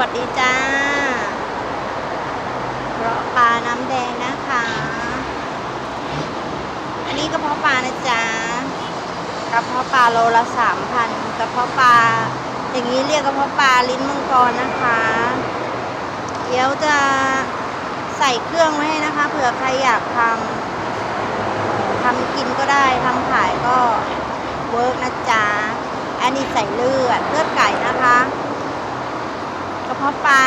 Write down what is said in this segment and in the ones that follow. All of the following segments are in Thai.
วัสดีจ้าเพราะปลาน้ำแดงนะคะ อันนี้กระเพาะปลานะจ๊ะกระเพาะปลาโลละสามพันกระเพาะปลาอย่างนี้เรียกกระเพาะปลาลิ้นมังกรนะคะ เดี๋ยวจะใส่เครื่องไว้ให้นะคะ เผื่อใครอยากทำทำกินก็ได้ทำขายก็เวิร์กนะจ๊ะอันนี้ใส่เลือดเลือดไก่นะคะกระ เพาะปลา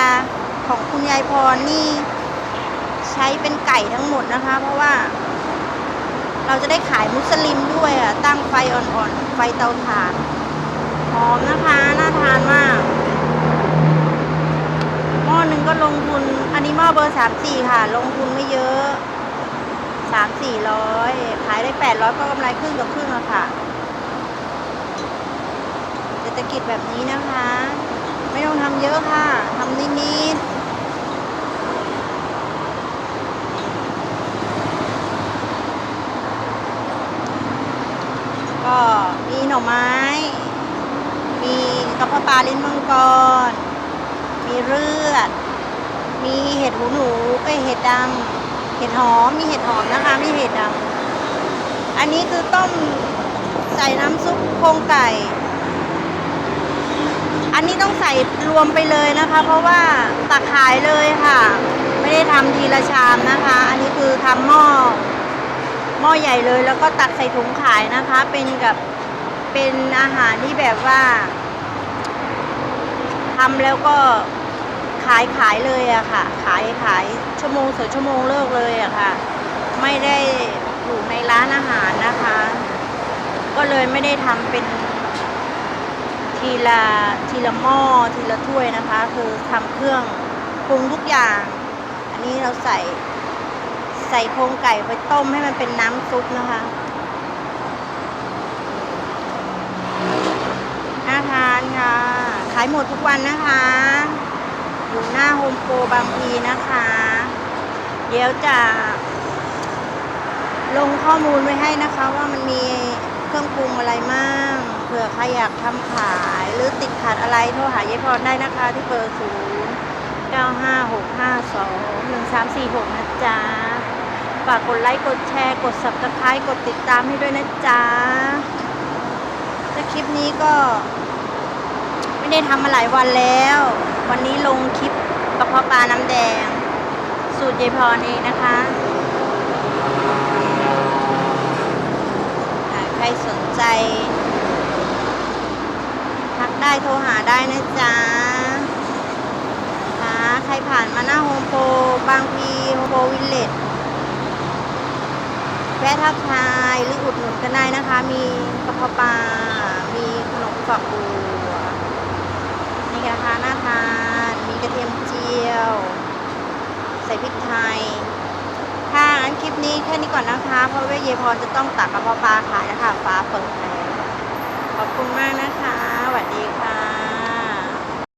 ของคุณยายพรนี่ใช้เป็นไก่ทั้งหมดนะคะ เพราะว่า เราจะได้ขายมุสลิมด้วยอะ ตั้งไฟอ่อนๆ ไฟเตาถ่าน หอมนะคะ น่าทานมาก หม้อหนึ่งก็ลงทุน อันนี้หม้อเบอร์สามสี่ค่ะ ลงทุนไม่เยอะสามสี่ร้อยขายได้แปดร้อยก็กำไรครึ่งกับครึ่งอะค่ะเศรษฐกิจแบบนี้นะคะ ไม่ต้องทำเยอะค่ะทำนิดๆก็มีหน่อไม้ มีกระเพาะปลาลิ้นมังกร มีเลือด มีเห็ดหูหนูเอ้ยเห็ดดำเห็ดหอม มีเห็ดหอมนะคะ มีเห็ดดำอันนี้คือต้มใส่น้ำซุปโครงไก่ อันนี้ต้องใส่รวมไปเลยนะคะ เพราะว่าตักขายเลยค่ะ ไม่ได้ทำทีละชามนะคะ อันนี้คือทำหม้อหม้อใหญ่เลยแล้วก็ตักใส่ถุงขายนะคะ เป็นกับเป็นอาหารที่แบบว่าทำแล้วก็ขายขายเลยอะค่ะ ขายขายชั่วโมงสองชั่วโมงเลิกเลยอะค่ะ ไม่ได้อยู่ในร้านอาหารนะคะ ก็เลยไม่ได้ทำเป็น ทีละทีละหม้อทีละถ้วยนะคะ คือทำเครื่องปรุงทุกอย่าง อันนี้เราใส่ใส่โครงไก่ไปต้มให้มันเป็นน้ำซุปนะคะน่าทานค่ะ ขายหมดทุกวันนะคะ อยู่หน้าโฮมโปรบางพีนะคะ เดี๋ยวจะลงข้อมูลไว้ให้นะคะว่ามันมีเครื่องปรุงอะไรมั่งเผื่อใครอยากทำขายหรือติดขัดอะไรโทรหายายพรได้นะคะที่เบอร์ศูนย์เก้าห้าหกห้าสองหนึ่งสามสี่หกนะจ๊ะ ฝากกดไลค์ กดแชร์ กด subscribe กดติดตามให้ด้วยนะจ๊ะถ้าคลิปนี้ก็ ไม่ได้ทำมาหลายวันแล้ว วันนี้ลงคลิปกระเพาะปลาน้ำแดง สูตรยายพรเองนะคะใครสนใจ ได้โทรหาได้นะจ๊ะค่ะใครผ่านมาหน้าโฮมโปรบางพีโฮมโปรวิลเลจแวะทักทายหรืออุดหนุนกันได้นะคะ มีกระเพาะปลา มีขนมฝักบัวมีกระทะน่าทาน มีกระเทียมเจียว ใส่พริกไทยค่ะงั้นคลิปนี้แค่นี้ก่อนนะคะ เพราะว่าเยายพรจะต้องตักกระเพาะปลาขายนะคะฟ้าเปิดแล้วขอบคุณมากนะคะ สวัสดีค่ะ